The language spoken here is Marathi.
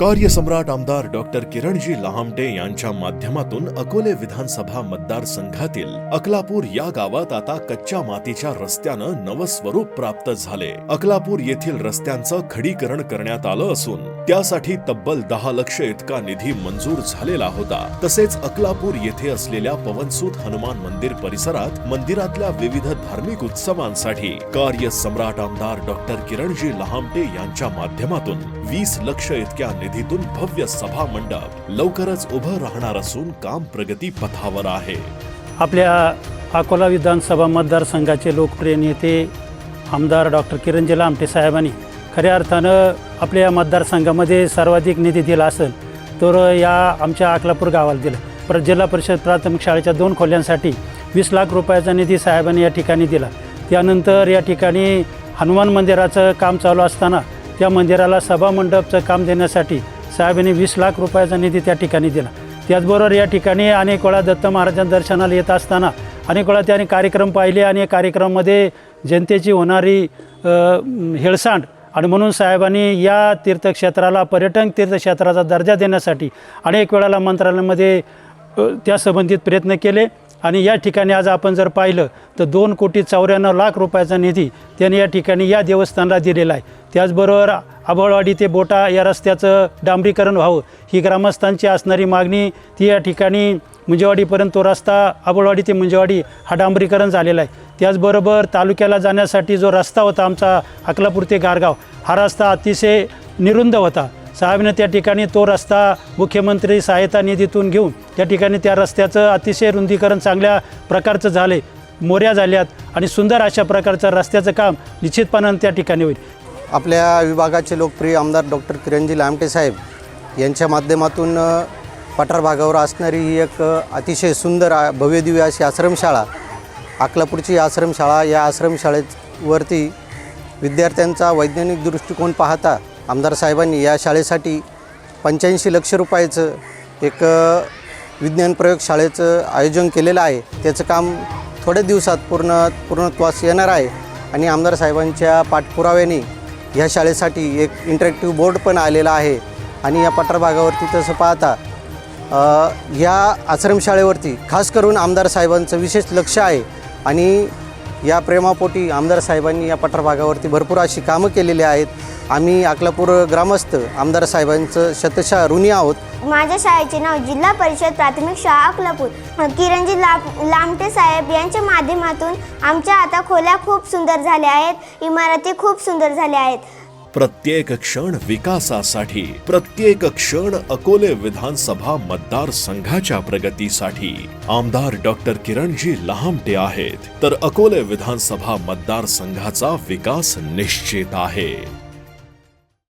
कार्यसम्राट आमदार डॉक्टर किरणजी लहामटे यांच्या माध्यमातून अकोले विधानसभा मतदारसंघातील अकलापूर या गावात आता कच्च्या मातीच्या रस्त्यानं नवस्वरूप प्राप्त झाले. अकलापूर येथील रस्त्यांचं खडीकरण करण्यात आलं असून त्यासाठी तब्बल दहा लक्ष इतका निधी मंजूर झालेला होता. तसेच अकलापूर येथे असलेल्या पवनसूत हनुमान मंदिर परिसरात मंदिरातल्या विविध धार्मिक उत्सवांसाठी कार्य सम्राट आमदार डॉक्टर किरणजी लहामटे यांच्या माध्यमातून वीस लक्ष इतक्या निधीतून भव्य सभा मंडप लवकरच उभं राहणार असून काम प्रगती पथावर आहे. आपल्या अकोला विधानसभा मतदारसंघाचे लोकप्रिय नेते आमदार डॉक्टर किरणजी लामटे साहेबांनी खऱ्या अर्थानं आपल्या या मतदारसंघामध्ये सर्वाधिक निधी दिला असेल तर या आमच्या अकलापूर गावाला दिला. पर जिल्हा परिषद प्राथमिक शाळेच्या दोन खोल्यांसाठी वीस लाख रुपयाचा निधी साहेबांनी या ठिकाणी दिला. त्यानंतर या ठिकाणी हनुमान मंदिराचं काम चालू असताना त्या मंदिराला सभामंडपचं काम देण्यासाठी साहेबांनी वीस लाख रुपयाचा निधी त्या ठिकाणी दिला. त्याचबरोबर या ठिकाणी अनेक वेळा दत्त महाराजांच्या दर्शनाला येत असताना अनेक वेळा त्याने कार्यक्रम पाहिले आणि या कार्यक्रमामध्ये जनतेची होणारी हेळसांड आणि म्हणून साहेबांनी या तीर्थक्षेत्राला पर्यटन तीर्थक्षेत्राचा दर्जा देण्यासाठी अनेक वेळाला मंत्रालयामध्ये त्या संबंधित प्रयत्न केले. आणि या ठिकाणी आज आपण जर पाहिलं तर दोन कोटी चौऱ्याण्णव लाख रुपयाचा निधी त्यांनी या ठिकाणी या देवस्थानाला दिलेला आहे. त्याचबरोबर आबळवाडी ते बोटा या रस्त्याचं डांबरीकरण व्हावं ही ग्रामस्थांची असणारी मागणी ती या ठिकाणी मुंजेवाडीपर्यंत तो रस्ता आबोळवाडी ते मुंजेवाडी हा डांबरीकरण झालेला आहे. त्याचबरोबर तालुक्याला जाण्यासाठी जो रस्ता होता आमचा अकलापूर ते गारगाव हा रस्ता अतिशय निरुंद होता. साहेबनं त्या ठिकाणी तो रस्ता मुख्यमंत्री सहायता निधीतून घेऊन त्या ठिकाणी त्या रस्त्याचं अतिशय रुंदीकरण चांगल्या प्रकारचं झाले मोऱ्या झाल्यात आणि सुंदर अशा प्रकारचं रस्त्याचं काम निश्चितपणानं त्या ठिकाणी होईल. आपल्या विभागाचे लोकप्रिय आमदार डॉक्टर किरणजी लामटे साहेब यांच्या माध्यमातून पठार भागावर असणारी ही एक अतिशय सुंदर भव्यदिव्य अशी आश्रमशाळा अकलापूरची आश्रमशाळा या आश्रमशाळेवरती विद्यार्थ्यांचा वैज्ञानिक दृष्टिकोन पाहता आमदार साहेबांनी या शाळेसाठी पंच्याऐंशी लक्ष रुपयाचं एक विज्ञान प्रयोगशाळेचं आयोजन केलेलं आहे. त्याचं काम थोड्या दिवसात पूर्ण पूर्णत्वास येणार आहे आणि आमदार साहेबांच्या पाठपुराव्याने ह्या शाळेसाठी एक इंटरॅक्टिव्ह बोर्ड पण आलेला आहे. आणि या पठारभागावरती तसं पाहता या आश्रमशाळेवरती खास करून आमदार साहेबांचं विशेष लक्ष आहे आणि या प्रेमापोटी आमदार साहेबांनी या पठारभागावरती भरपूर अशी कामं केलेली आहेत. आम्ही अकलापूर ग्रामस्थ आमदार साहेबांचं शतशः ऋणी आहोत. माझ्या शाळेचे नाव जिल्हा परिषद प्राथमिक शाळा अकलापूर. किरणजी लाम लामटे साहेब यांच्या माध्यमातून आमच्या आता खोल्या खूप सुंदर झाल्या आहेत इमारती खूप सुंदर झाल्या आहेत. प्रत्येक क्षण विकासासाठी प्रत्येक क्षण अकोले विधानसभा मतदारसंघाच्या प्रगतीसाठी. आमदार डॉक्टर किरणजी लहामटे आहेत. तर अकोले विधानसभा मतदारसंघाचा विकास निश्चित आहे.